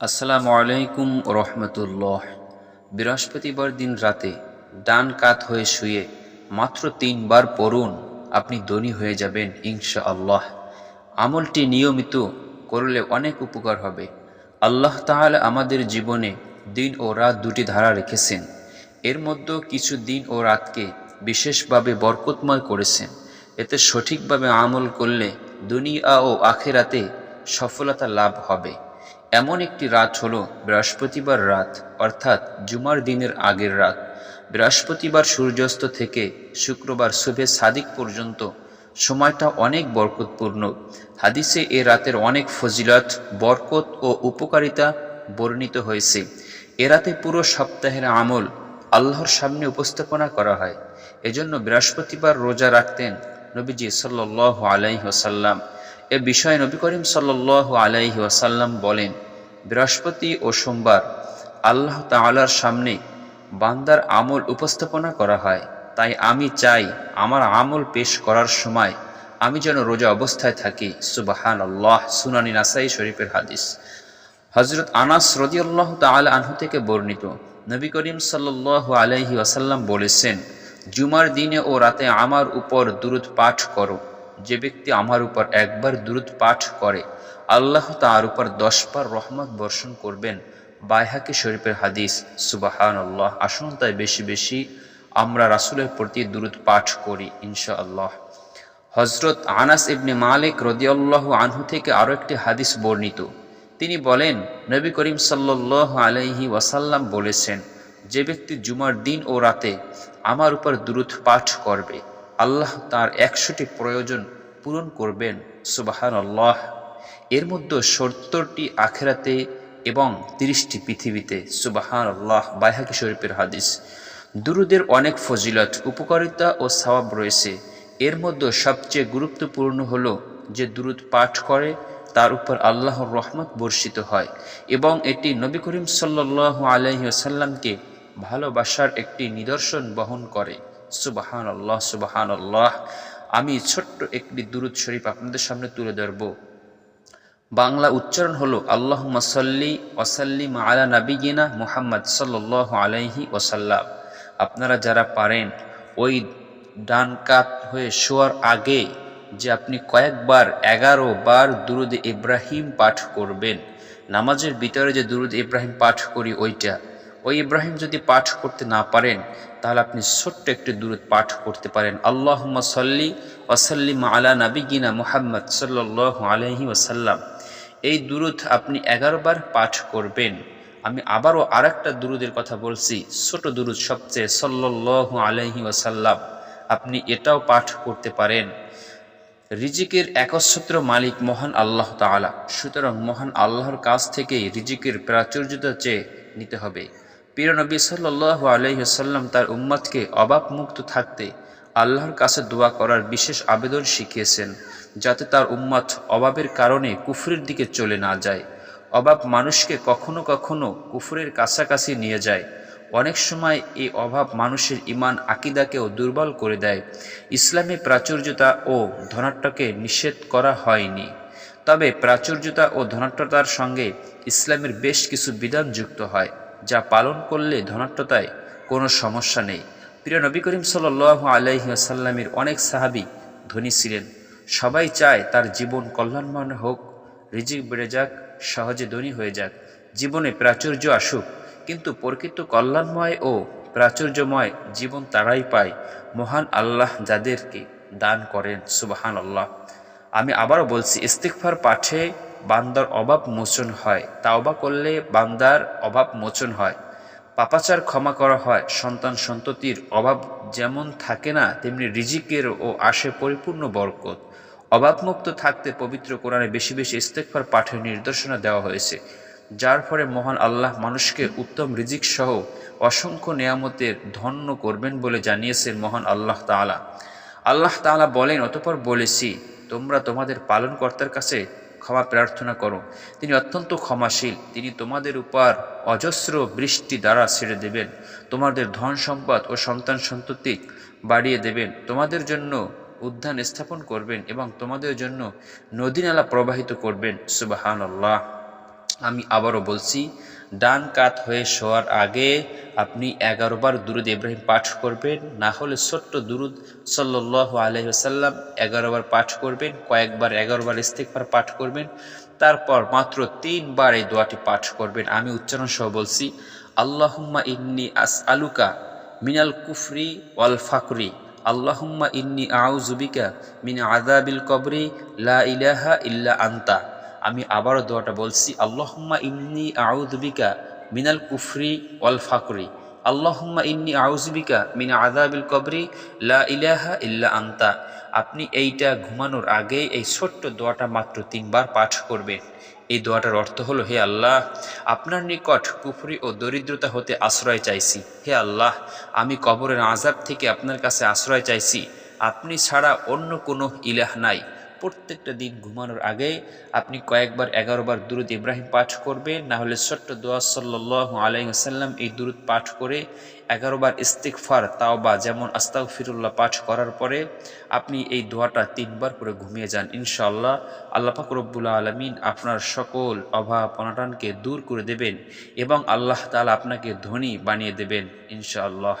আসসালামু আলাইকুম রহমতুল্লাহ। বৃহস্পতিবার দিন রাতে ডান কাত হয়ে শুয়ে মাত্র তিনবার পড়ুন, আপনি ধনী হয়ে যাবেন ইনশা আল্লাহ আমলটি নিয়মিত করলে অনেক উপকার হবে। আল্লাহ তাহলে আমাদের জীবনে দিন ও রাত দুটি ধারা রেখেছেন। এর মধ্যে কিছু দিন ও রাতকে বিশেষভাবে বরকতময় করেছেন। এতে সঠিকভাবে আমল করলে দুনিয়া ও আখেরাতে সফলতা লাভ হবে। এমন একটি রাত হল বৃহস্পতিবার রাত, অর্থাৎ জুমার দিনের আগের রাত। বৃহস্পতিবার সূর্যাস্ত থেকে শুক্রবার শুভে সাদিক পর্যন্ত সময়টা অনেক বরকতপূর্ণ। হাদিসে এ রাতের অনেক ফজিলত, বরকত ও উপকারিতা বর্ণিত হয়েছে। এ রাতে পুরো সপ্তাহের আমল আল্লাহর সামনে উপস্থাপনা করা হয়। এজন্য বৃহস্পতিবার রোজা রাখতেন নবীজি সাল্লাহ আলাইহি ওসাল্লাম এ বিষয়ে নবী করিম সাল্লাহ আলাইহি ওয়াসাল্লাম বলেন, বৃহস্পতি ও সোমবার আল্লাহ তাআলার সামনে বান্দার আমল উপস্থাপনা করা হয়। তাই আমি চাই আমার আমল পেশ করার সময় আমি যেন রোজা অবস্থায় থাকি। সুবাহান আল্লাহ সুনানি নাসাই শরীফের হাদিস। হজরত আনাস রদিয়াল্লাহ তাআলা আনহু থেকে বর্ণিত, নবী করিম সাল্লাহ আলাইহি ওয়াসাল্লাম বলেছেন, জুমার দিনে ও রাতে আমার উপর দুরুদ পাঠ করো। যে ব্যক্তি আমার উপর একবার দুরুদ পাঠ করে, আল্লাহ তার উপর দশবার রহমত বর্ষণ করবেন। বাইহাকি শরীফের হাদিস সুবাহান আল্লাহ আসুন তাই বেশি বেশি আমরা রাসুলের প্রতি দুরুদ পাঠ করি ইনশা আল্লাহ হজরত আনাস ইবনে মালিক রদিয়াল্লাহ আনহু থেকে আরও একটি হাদিস বর্ণিত। তিনি বলেন, নবী করিম সাল্লাহ আলাইহি ওয়াসাল্লাম বলেছেন, যে ব্যক্তি জুমার দিন ও রাতে আমার উপর দুরুদ পাঠ করবে আল্লাহ তার একশোটি প্রয়োজন পূরণ করবেন সুবাহান আল্লাহ এর মধ্যে সত্তরটি আখেরাতে এবং তিরিশটি পৃথিবীতে সুবাহান আল্লাহ বাইহাকি শরীফের হাদিস। দুরুদের অনেক ফজিলত, উপকারিতা ও সওয়াব রয়েছে। এর মধ্যে সবচেয়ে গুরুত্বপূর্ণ হল যে দুরুদ পাঠ করে, তার উপর আল্লাহর রহমত বর্ষিত হয় এবং এটি নবী করিম সাল্লাহ আলহিসাল্লামকে ভালোবাসার একটি নিদর্শন বহন করে। সুবাহান আল্লাহ সুবাহান আল্লাহ আমি ছোট্ট একটি দুরুদ শরীফ আপনাদের সামনে তুলে ধরব। বাংলা উচ্চারণ হলো আল্লাহ মাসাল্লি ওয়াসাল্লিম আলা নাবিগিনা মুহাম্মদ সাল্লাহ আলাইহি ওসাল্লাম আপনারা যারা পারেন, ওই ডান কাত হয়ে শোয়ার আগে যে আপনি কয়েকবার এগারো বার দুরুদ ইব্রাহিম পাঠ করবেন। নামাজের ভিতরে যে দুরুদ ইব্রাহিম পাঠ করি, ওইটা। ওই ইব্রাহিম যদি পাঠ করতে না পারেন, তাহলে আপনি ছোট্ট একটি দূরত পাঠ করতে পারেন। আল্লাহ সাল্লি ওয়াসাল্লিম আলা নাবিগিনা মুহাম্মদ সাল্লাহ আলহি ওসাল্লাম এই দূরত আপনি এগারো বার পাঠ করবেন। আমি আবারও আর একটা দুরুদের কথা বলছি, ছোট দুরুদ সবচেয়ে সাল্লাহ আলহি ওসাল্লাম আপনি এটাও পাঠ করতে পারেন। রিজিকের একচ্ছত্র মালিক মহান আল্লাহ তালা সুতরাং মহান আল্লাহর কাছ থেকেই রিজিকের প্রাচুর্যতা চেয়ে নিতে হবে। প্রিয় নবী সাল্লাহ তার উম্মতকে অভাব মুক্ত থাকতে আল্লাহর কাছে দোয়া করার বিশেষ আবেদন শিখিয়েছেন, যাতে তার উম্মত অভাবের কারণে কুফরের দিকে চলে না যায়। অভাব মানুষকে কখনো কখনো কুফরের কাছাকাছি নিয়ে যায়। অনেক সময় এই অভাব মানুষের ইমান আকিদাকেও দুর্বল করে দেয়। ইসলামে প্রাচুর্যতা ও ধনাট্যকে নিষেধ করা হয়নি। তবে প্রাচুর্যতা ও ধনাট্যতার সঙ্গে ইসলামের বেশ কিছু বিধান যুক্ত হয়। যা পালন করলে ধনাট্যতায় কোনো সমস্যা নেই। প্রিয় নবী করিম সাল আলাইহি আসাল্লামের অনেক সাহাবি ধনী ছিলেন। সবাই চায় তার জীবন কল্যাণময় হোক, রিজিক বেড়ে যাক, সহজে ধনী হয়ে যাক, জীবনে প্রাচুর্য আসুক। কিন্তু প্রকৃত কল্যাণময় ও প্রাচুর্যময় জীবন তারাই পায়, মহান আল্লাহ যাদেরকে দান করেন সুবাহান আল্লাহ আমি আবারও বলছি ইস্তিকফার পাঠে বান্দার অভাব মোচন হয়। তাওবা করলে বান্দার অভাব মোচন হয়। পাপাচার ক্ষমা করা হয়। সন্তান সন্ততির অভাব যেমন থাকে না, তেমনি রিজিকের ও আসে পরিপূর্ণ বরকত। অভাবমুক্ত থাকতে পবিত্র কোরআনে বেশি বেশি ইস্তেকফার পাঠের নির্দেশনা দেওয়া হয়েছে, যার ফলে মহান আল্লাহ মানুষকে উত্তম রিজিক সহ অসংখ্য নিয়ামতের ধন্য করবেন বলে জানিয়েছেন মহান আল্লাহ তালা আল্লাহ তালা বলেন, অতপর বলেছি, তোমরা তোমাদের পালনকর্তার কাছে ক্ষমা প্রার্থনা করো। তিনি অত্যন্ত ক্ষমাশীল। তিনি তোমাদের উপর অজস্র বৃষ্টি দ্বারা ছেড়ে দেবেন। তোমাদের ধন সম্পদ ও সন্তান সন্ততি বাড়িয়ে দেবেন। তোমাদের জন্য উদ্যান স্থাপন করবেন এবং তোমাদের জন্য নদী নালা প্রবাহিত করবেন। সুবাহান আল্লাহ আমি আবারও বলছি ডান কাত হয়ে শোয়ার আগে আপনি এগারো বার দুরুদ ইব্রাহিম পাঠ করবেন, না হলে ছোট্ট দুরুদ সাল্লাহ আলহিহাল্লাম এগারো বার পাঠ করবেন, কয়েকবার এগারো বার ইস্তেকবার পাঠ করবেন, তারপর মাত্র তিনবার এই দোয়াটি পাঠ করবেন। আমি উচ্চারণ সহ বলছি, আল্লাহুম্মা ইন্নি আস আলুকা মিনাল কুফরি ওয়াল ফাকরি, আল্লাহুম্মা ইন্নি আউজুবিকা মিন আদাবিল কবরি, লা ইলাহা ইল্লা আন্তা। আমি আবারও দোয়াটা বলছি, আল্লাহুম্মা ইন্নি আউযুবিকা মিনাল কুফরি ওয়াল ফাকরি। আল্লাহুম্মা ইন্নি আউজবিকা মিন আযাবিল কবরি, লা ইলাহা ইল্লা আন্তা। আপনি এইটা ঘুমানোর আগে এই ছোট্ট দোয়াটা মাত্র তিনবার পাঠ করবেন। এই দোয়াটার অর্থ হলো, হে আল্লাহ, আপনার নিকট কুফরি ও দরিদ্রতা হতে আশ্রয় চাইছি। হে আল্লাহ, আমি কবরের আজাব থেকে আপনার কাছে আশ্রয় চাইছি। আপনি ছাড়া অন্য কোনো ইলাহ নাই। প্রত্যেকটা দিন ঘুমানোর আগে আপনি কয়েকবার এগারো বার দুরুদ ইব্রাহিম পাঠ করবেন, না হলে ছোট্ট দোয়া সাল্লাহ আলাইসাল্লাম এই দুরুদ পাঠ করে এগারো বার ইস্তিকফার তাওবা যেমন আস্তাক ফিরুল্লাহ পাঠ করার পরে আপনি এই দোয়াটা তিনবার করে ঘুমিয়ে যান। ইনশাআল্লাহ আল্লাহ পাক রব্বুল আলমিন আপনার সকল অভাব অনাটনকে দূর করে দেবেন এবং আল্লাহ তালা আপনাকে ধনী বানিয়ে দেবেন। ইনশাআল্লাহ।